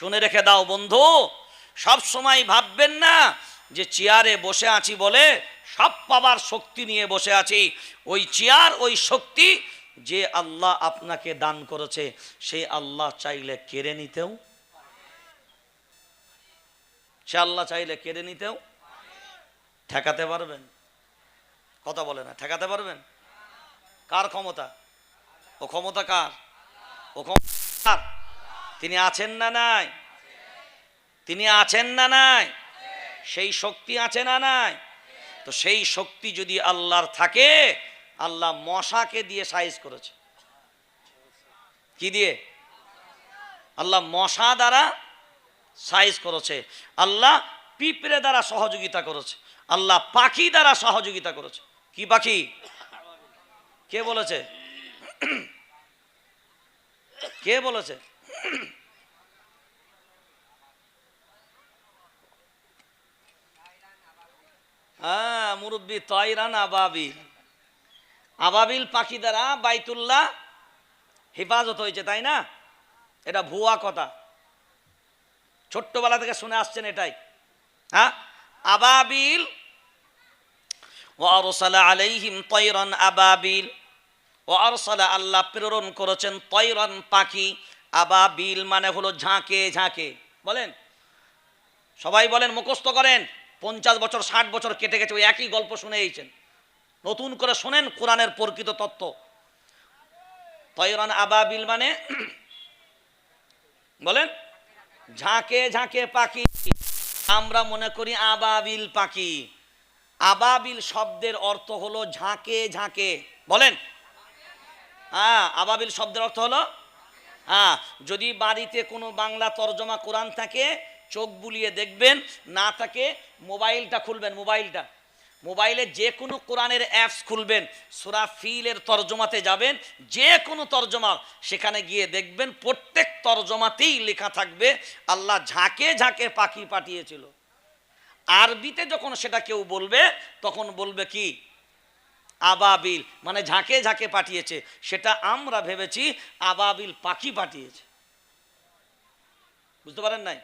শুনে রেখে দাও বন্ধু। সব সময় ভাববেন না যে চেয়ারে বসে আছি বলে সব পাবার শক্তি নিয়ে বসে আছি। ওই চেয়ার, ওই শক্তি যে আল্লাহ আপনাকে দান করেছে সেই আল্লাহ চাইলে কেড়ে নিতেও সে আল্লাহ চাইলে কেড়ে নিতেও ঠেকাতে পারবেন? কথা বলে না, ঠেকাতে পারবেন? কার ক্ষমতা? ও ক্ষমতা কার? ও ক্ষমতা কার? তিনি আছেন না নাই? তিনি আছেন না নাই? সেই শক্তি আছে না নাই? তো সেই শক্তি যদি আল্লাহর থাকে, আল্লাহ মশাকে দিয়ে সাইজ করেছে। কি দিয়ে? আল্লাহ মশা দ্বারা সাইজ করেছে। আল্লাহ পিঁপড়ে দ্বারা সহযোগিতা করেছে। আল্লাহ পাখি দ্বারা সহযোগিতা করেছে। কি পাখি? কে বলেছে? কে বলেছে? হ্যাঁ মুরব্বী আবাবিল। আবাবিল পাখি দ্বারা বাইতুল্লাহ হেফাজত হয়েছে, তাই না? এটা ভুয়া কথা। ছোট্টবেলা থেকে শুনে আসছেন এটাই। হ্যাঁ? আবাবিল ওয়ারসালা আলাইহিম তৈরন আবাবিল। ওয়ারসালা আল্লাহ প্রেরণ করেছেন তৈরন পাখি। আবাবিল মানে হলো ঝাঁকে ঝাঁকে। বলেন? সবাই বলেন, মুখস্থ করেন। পঞ্চাশ বছর, ষাট বছর কেটে গেছে, ওই একই গল্প শুনে এইছেন নতুন করে শোনেন কোরআনের প্রকৃত তত্ত্ব। তৈরান আবাবিল মানে বলেন? ঝাঁকে ঝাঁকে পাখি। আমরা মনে করি আবাবিল পাখি। আবাবিল শব্দের অর্থ হলো ঝাঁকে ঝাঁকে। বলেন? হ্যাঁ আবাবিল শব্দের অর্থ হলো হ্যাঁ যদি বাড়িতে কোনো বাংলা তর্জমা কোরআন থাকে, চোখ বুলিয়ে দেখবেন, না থাকে, মোবাইলটা খুলবেন, মোবাইলটা। মোবাইলে যে কোনো কোরআনের অ্যাপস খুলবেন, সুরা ফিলের তর্জমাতে যাবেন যে কোনো তর্জমা, সেখানে গিয়ে দেখবেন প্রত্যেক তর্জমাতেই লেখা থাকবে, আল্লাহ ঝাঁকে ঝাঁকে পাখি পাঠিয়েছিল। আরবিতে যখন সেটা কেউ বলবে, তখন বলবে কি? আবাবিল মানে ঝাঁকে ঝাঁকে পাঠিয়েছে। সেটা আমরা ভেবেছি আবাবিল পাখি পাঠিয়েছে। বুঝতে পারেন নাই?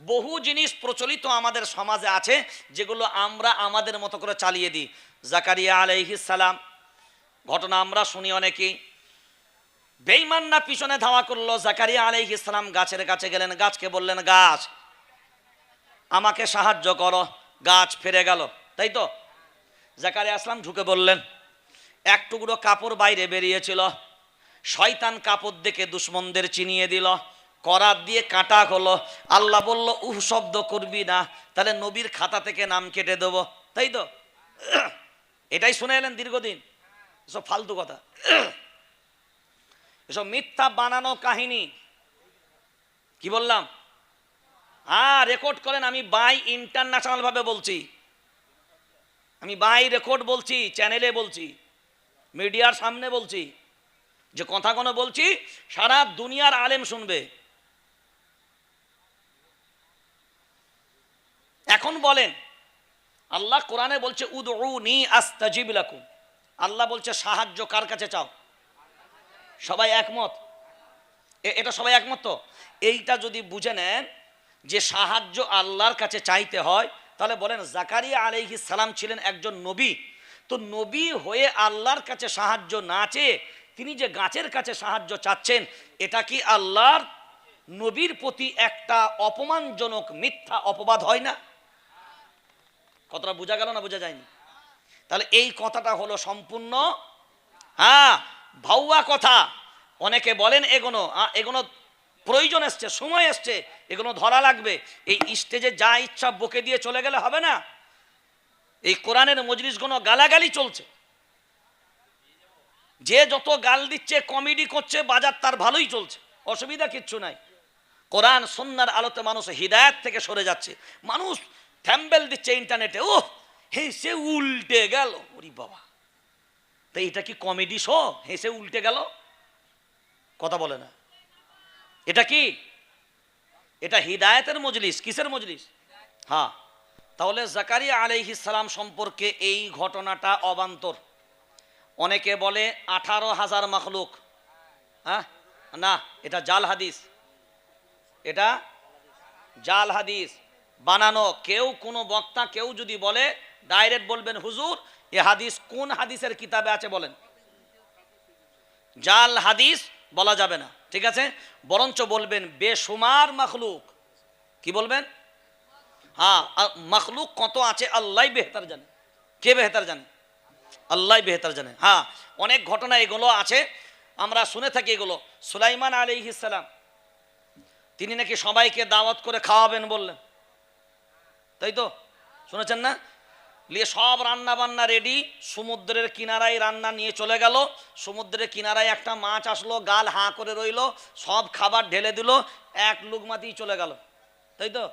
বহু জিনিস প্রচলিত আমাদের সমাজে আছে, যেগুলো আমরা আমাদের মতো করে চালিয়ে দিই। জাকারিয়া সালাম, ঘটনা আমরা শুনি অনেকেই। বেইমান্না পিছনে ধাওয়া করল, জাকারিয়া সালাম গাছের কাছে গেলেন, গাছকে বললেন, গাছ, আমাকে সাহায্য করো, গাছ ফিরে গেল। তাই তো? জাকারিয়া আসলাম, ঢুকে বললেন, এক টুকরো কাপড় বাইরে বেরিয়েছিল। শয়তান কাপড় দেখে দুশ্মনদের চিনিয়ে দিল, করাত দিয়ে কাটা হলো আল্লাহ বলল, উহ, শব্দ করবি না, তাহলে নবীর খাতা থেকে নাম কেটে দেবো। তাই তো? এটাই শুনে এলেন দীর্ঘদিন। এসব ফালতু কথা। এসব মিথ্যা বানানো কাহিনী। কি বললাম? হ্যাঁ রেকর্ড করেন, আমি বাই ইন্টারন্যাশনাল ভাবে বলছি। আমি বাই রেকর্ড বলছি, চ্যানেলে বলছি, মিডিয়ার সামনে বলছি, যে কথা কোনো বলছি, সারা দুনিয়ার আলেম শুনবে। এখন বলেন, আল্লাহ কোরআনে বলছে, উদউনি আস্তাজিব লাকুম। আল্লাহ বলছে, সাহায্য কার কাছে চাও? সবাই একমত? এটা সবাই একমত তো? এইটা যদি বুঝে নেন, যে সাহায্য আল্লাহর কাছে চাইতে হয় তাহলে বলেন, জাকারিয়া আলাইহিস সালাম ছিলেন একজন নবী। তো নবী হয়ে আল্লাহর কাছে সাহায্য না চেয়ে তিনি যে গাছের কাছে সাহায্য চাচ্ছেন, এটা কি আল্লাহর নবীর প্রতি একটা অপমানজনক মিথ্যা অপবাদ হয় না? কথাটা বোঝা গেল না বোঝা যায়নি? তাহলে এই কথাটা হলো সম্পূর্ণ হ্যাঁ ভাউয়া কথা। অনেকে বলেন, এগোনো এগোনো প্রয়োজন এসছে, সময় এসছে, এগুলো ধরা লাগবে। এই স্টেজে যা ইচ্ছা বকে দিয়ে চলে গেলে হবে না। এই কোরআনের মজলিসগুলো গালাগালি চলছে। যে যত গাল দিচ্ছে, কমেডি করছে, বাজার তার ভালোই চলছে। অসুবিধা কিচ্ছু নাই। কোরআন সন্ন্যার আলোতে মানুষ হৃদায়ত থেকে সরে যাচ্ছে। মানুষ থ্যাম্বেল দিচ্ছে ইন্টারনেটে ও হেসে উল্টে গেল। ওরি বাবা। তো এটা কি কমেডি শো? হেসে উল্টে গেল? কথা বলে না। এটা কি? এটা হিদায়তের মজলিস, কিসের মজলিস? হ্যাঁ তাহলে জাকারিয়া আলাইহিস সালাম সম্পর্কে এই ঘটনাটা অবান্তর। অনেকে বলে আঠারো হাজার মাখলুক। হ্যাঁ না, এটা জাল হাদিস। এটা জাল হাদিস, বানানো। কেউ, কোনো বক্তা কেউ যদি বলে, ডাইরেক্ট বলবেন, হুজুর, এ হাদিস কোন হাদিসের কিতাবে আছে? বলেন। জাল হাদিস বলা যাবে না। ঠিক আছে? বরঞ্চ বলবেন বেসুমার মখলুক। কি বলবেন? হ্যাঁ মখলুক কত আছে আল্লাহ বেহতার জানে। কে বেহতার জানে? আল্লাহ বেহতার জানে। হ্যাঁ অনেক ঘটনা এগুলো আছে, আমরা শুনে থাকি এগুলো। সুলাইমান আলী ইসালাম তিনি নাকি সবাইকে দাওয়াত করে খাওয়াবেন বললেন। তাই তো? শুনেছেন না? নিয়ে সব রান্না বান্না রেডি সমুদ্রের কিনারায় রান্না নিয়ে চলে গেল। সমুদ্রের কিনারায় একটা মাছ আসলো, গাল হাঁ করে রইল, সব খাবার ঢেলে দিল, এক লুকমাতেই চলে গেল। তাই তো?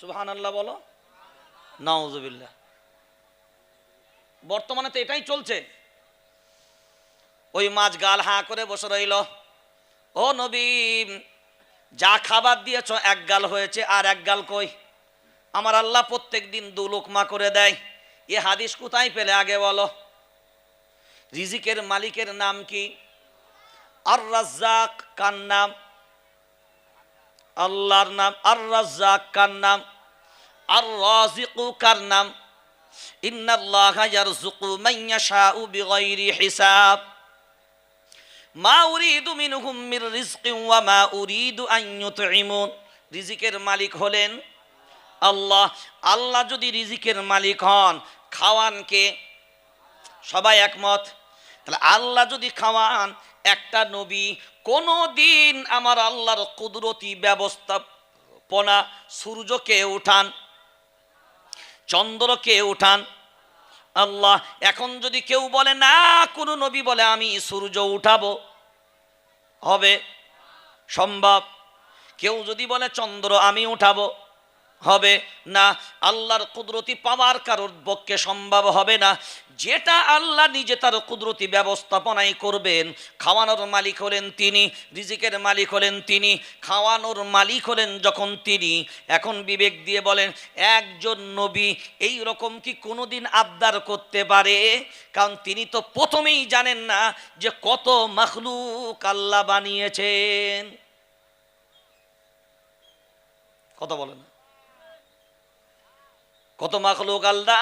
সুবহান আল্লাহ বলো। নওজবিল্লা বর্তমানে তো এটাই চলছে। ওই মাছ গাল হাঁ করে বসে রইল। ও নবী, যা খাবার দিয়েছ, এক গাল হয়েছে, আর এক গাল কই? আমার আল্লাহ প্রত্যেক দিন দু লোকমা করে দেয়। এ হাদিস কোথায় পেলে? আগে বলো। রিজিকের মালিকের নাম কি? আর রাজ্জাক কার নাম? আল্লাহর নাম। আর রাজ্জাক কার নাম? আর রাজিকু কার নাম মা উরিদু মিনহুম মা উরিদু আন ইউতঈমুন রিজিকের মালিক হলেন আল্লাহ। আল্লাহ যদি রিজিকের মালিক হন খাওয়ান কে সবাই একমত। তাহলে আল্লাহ যদি খাওয়ান, একটা নবী কোনো দিন আমার আল্লাহর কুদরতি ব্যবস্থাপনা সূর্যকে উঠান, চন্দ্রকে উঠান। আল্লাহ, এখন যদি কেউ বলে, না, কোনো নবী বলে আমি সূর্য উঠাবো, হবে, সম্ভব। কেউ যদি বলে, চন্দ্র আমি উঠাবো। হবে না, আল্লাহর কুদরতি পাওয়ার কারোর পক্ষে সম্ভব হবে না। যেটা আল্লাহ নিজে তার কুদরতি ব্যবস্থাপনাই করবেন, খাওয়ানোর মালিক হলেন তিনি, রিজিকের মালিক হলেন তিনি, খাওয়ানোর মালিক হলেন যখন তিনি, এখন বিবেক দিয়ে বলেন, একজন নবী এই রকম কি কোনোদিন আবদার করতে পারে? কারণ তিনি তো প্রথমেই জানেন না যে কত মখলুক আল্লাহ বানিয়েছেন। কত বলেন কত মাখলুক আল্লাহ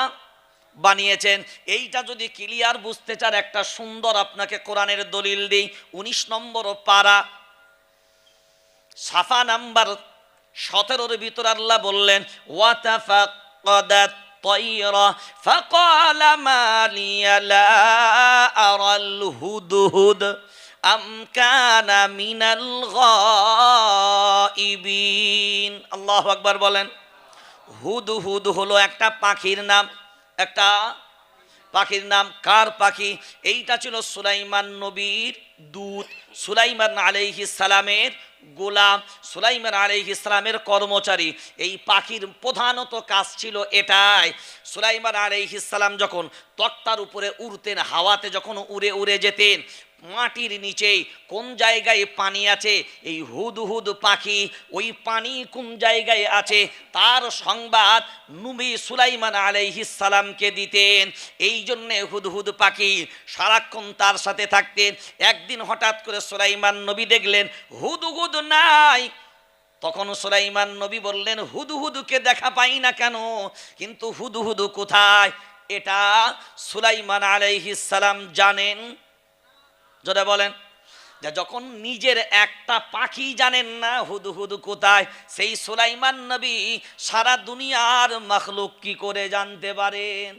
বানিয়েছেন এইটা যদি ক্লিয়ার বুঝতে চান একটা সুন্দর আপনাকে কোরআনের দলিল দিই উনিশ নম্বর পারা সাফা নাম্বার সতেরোর ভিতর আল্লাহ বললেন ওয়াতাফাকাদাত طيرا فقال ما لي لا أرى الهدهد أم كان من الغائبين الله أكبر বলেন হুদ হুদ হলো একটা পাখির নাম, একটা পাখির নাম কার পাখি? এইটা ছিল সুলাইমান নবীর দূত, সুলাইমান আলাইহি সালামের গোলাম, সুলাইমান আলাইহি সালামের কর্মচারী। এই পাখির প্রধানত কাজ ছিল এটাই, সুলাইমান আলাইহি সালাম যখন তক্তার উপরে উড়তেন, হাওয়াতে যখন উড়ে উড়ে যেতেন মাটির নিচেই কোন জায়গায় পানি আছে? এই হুদ হুদ পাখি ওই পানি কোন জায়গায় আছে? তার সংবাদ নবী সুলাইমান সালামকে দিতেন। এই জন্যে হুদহুদ পাখি সারাক্ষণ তার সাথে থাকতেন। একদিন হঠাৎ করে সুলাইমান নবী দেখলেন হুদহুদ নাই। তখন সুলাইমান নবী বললেন হুদহুদুকে দেখা পাই না কেন? কিন্তু হুদহুদু কোথায়? এটা সুলাইমান সালাম জানেন। যদি বলেন, যে যখন নিজের একটা পাখি জানেন না হুদু হুদু কোথায়, সেই সুলাইমান নবী সারা দুনিয়ার মখলুক কি করে জানতে পারেন?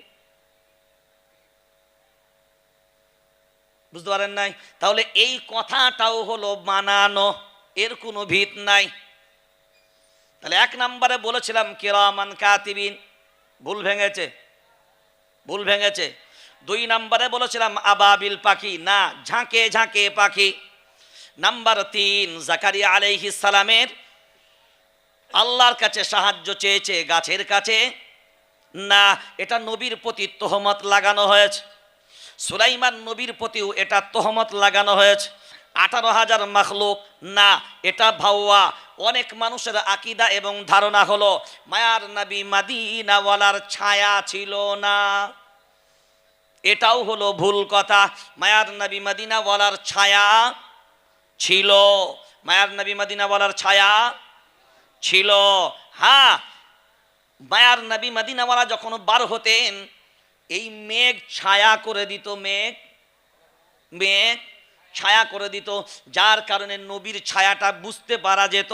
বুঝতে পারেন নাই? তাহলে এই কথাটাও হলো মানানো, এর কোনো ভিত নাই। তাহলে এক নম্বরে বলেছিলাম, কিরামান কাতিবিন, ভুল ভেঙেছে ভুল ভেঙেছে। দুই নম্বরে বলেছিলাম, আবাবিল পাখি। না, ঝাঁকে ঝাঁকে পাখি। নাম্বার তিন, জাকারিয়া আলাইহি সালামের আল্লাহর কাছে সাহায্য চেয়েছে গাছের কাছে। না, এটা নবীর প্রতি তোহমত লাগানো হয়েছে। সুলাইমান নবীর প্রতিও এটা তোহমত লাগানো হয়েছে। আঠারো হাজার মাখলুক। না, এটা ভাওয়া। অনেক মানুষের আকিদা এবং ধারণা হলো, মায়ার নবী মাদিনাওয়ালার ছায়া ছিল না। এটাও হলো ভুল কথা। মায়ার নবী মদিনা বলার ছায়া ছিল। মায়ার নবী মদিনা বলার ছায়া ছিল। হ্যাঁ মায়ার নবী মদিনাওয়ালা যখন বার হতেন, এই মেঘ ছায়া করে দিত, মেঘ মেঘ ছায়া করে দিত। যার কারণে নবীর ছায়াটা বুঝতে পারা যেত।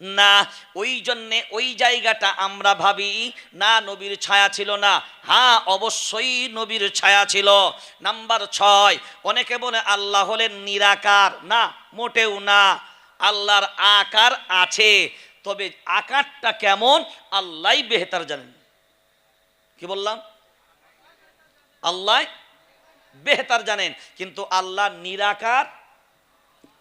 না, ওই জন্যে ওই জায়গাটা আমরা ভাবি, না, নবীর ছায়া ছিল না। হ্যাঁ অবশ্যই নবীর ছায়া ছিল। নাম্বার ছয়, অনেকে বলে আল্লাহ হলেন নিরাকার। না, মোটেও না। আল্লাহর আকার আছে, তবে আকারটা কেমন? আল্লাহ বেহতার জানেন। কি বললাম? আল্লাহ বেহতার জানেন, কিন্তু আল্লাহ নিরাকার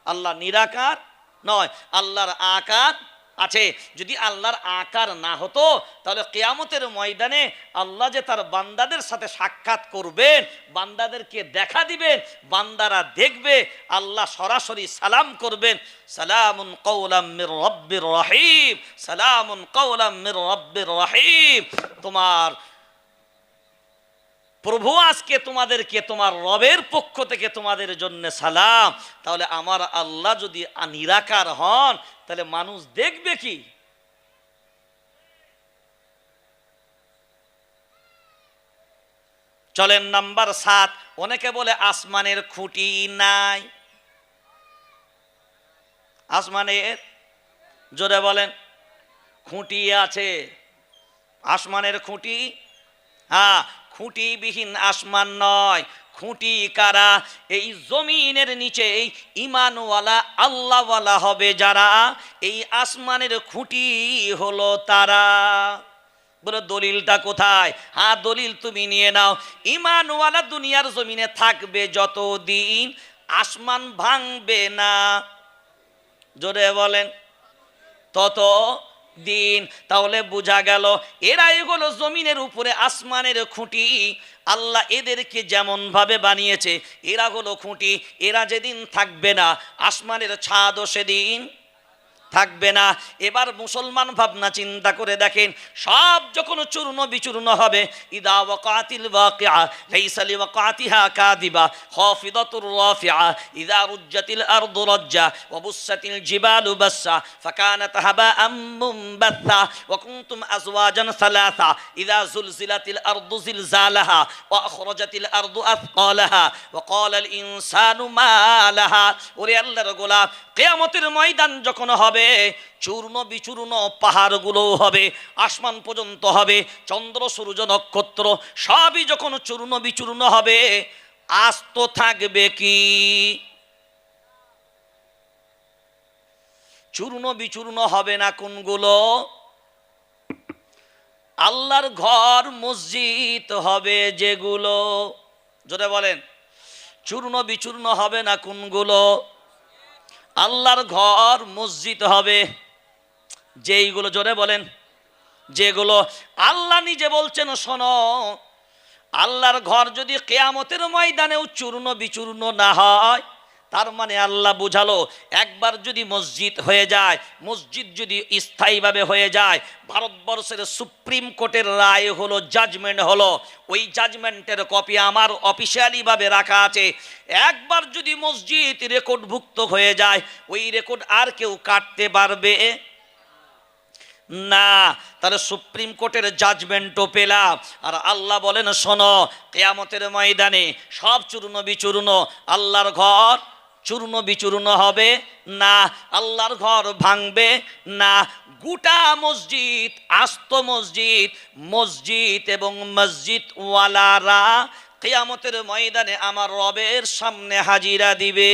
আল্লাহ নিরাকার নয়, আল্লাহর আকার আছে। যদি আল্লাহর আকার না হতো, তাহলে কেয়ামতের ময়দানে আল্লাহ যে তার বান্দাদের সাথে সাক্ষাৎ করবেন, বান্দাদেরকে দেখা দিবেন, বান্দারা দেখবে, আল্লাহ সরাসরি সালাম করবেন। সালামুন কৌলাম রব্বির রহিম, সালামুন কৌলাম রব্বির রহিম। তোমার প্রভু, আজকে তোমাদেরকে, তোমার রবের পক্ষ থেকে তোমাদের জন্য সালাম। তাহলে আমার আল্লাহ যদি নিরাকার হন, তাহলে মানুষ দেখবে কি? চলেন নাম্বার সাত। অনেকে বলে, আসমানের খুঁটি নাই। আসমানের, জোরে বলেন, খুঁটি আছে। আসমানের খুঁটি হ্যাঁ খুঁটিবিহীন আসমান নয়, খুঁটি কারা? এই জমিনের নিচে এই ইমানওয়ালা, আল্লাহওয়ালা হবে যারা? এই আসমানের খুঁটি হলো তারা। বলে, দলিলটা কোথায়? হ্যাঁ দলিল তুমি নিয়ে নাও। ইমানওয়ালা দুনিয়ার জমিনে থাকবে যতদিন আসমান ভাঙবে না। জোরে বলেন, তত দিন। তাহলে বোঝা গেল এরা এগুলো জমিনের উপরে আসমানের খুঁটি। আল্লাহ এদেরকে যেমন ভাবে বানিয়েছে, এরা হলো খুঁটি। এরা যেদিন থাকবে না, আসমানের ছাদও সেদিন থাকবে না। এবার মুসলমান ভাবনা চিন্তা করে দেখেন, সব যখন চূর্ণ বিচূর্ণ হবে, ইদা ওয়াকাতিল ওয়াকিআ লাইসা লিওয়াকাতিহা কাযিবা খাফিদাতুর রাফিআ ইদা রুজ্জাতিল আরদু রাজ্জা, ওয়া বুসাতিল জিবালু বাসসা, ফাকানাত হাবাআম মুনবাথা ওয়া কুনতুম আজওয়াজান সালাসা, ইদা জুলজিলাতিল আরদু জিলজালাহা, ওয়া আখরাজাতিল আরদু আথকালাহা ওয়া ক্বালাল ইনসানু মা লাহা ওরে আল্লাহর গোলাপ কিয়ামতের ময়দান যখন হবে চূর্ণ বিচূর্ণ পাহাড়গুলো হবে, আসমান পর্যন্ত হবে, চন্দ্র, সূর্য, নক্ষত্র, সবই যখন চূর্ণ বিচূর্ণ হবে, আস্ত থাকবে কি? চূর্ণ বিচূর্ণ হবে না কোনগুলো? আল্লাহর ঘর মসজিদ হবে যেগুলো, জোরে বলেন, চূর্ণ বিচূর্ণ হবে না কোনগুলো? আল্লাহর ঘর মসজিদ হবে। যেইগুলো জোরে বলেন। যেগুলো আল্লাহ নিজে বলছেন, শোনো, আল্লাহর ঘর যদি কেয়ামতের ময়দানেও চূর্ণ বিচূর্ণ না হয় তার মানে আল্লাহ বুঝালো, একবার যদি মসজিদ হয়ে যায়, মসজিদ যদি স্থায়ীভাবে হয়ে যায়, ভারতবর্ষের সুপ্রিম কোর্টের রায় হলো জাজমেন্ট হলো। ওই জাজমেন্টের কপি আমার অফিসিয়ালিভাবে রাখা আছে। একবার যদি মসজিদ রেকর্ডভুক্ত হয়ে যায়, ওই রেকর্ড আর কেউ কাটতে পারবে? না, তাহলে সুপ্রিম কোর্টের জাজমেন্টও পেলাম। আর আল্লাহ বলেন, শোনো, কেয়ামতের ময়দানে সব চূর্ণ বিচূর্ণ আল্লাহর ঘর। চূর্ণ বিচূর্ণ হবে, না আল্লাহর ঘর ভাঙবে, না গোটা মসজিদ, আস্ত মসজিদ মসজিদ এবং মসজিদ ওয়ালারা কেয়ামতের ময়দানে আমার রবের সামনে হাজিরা দিবে।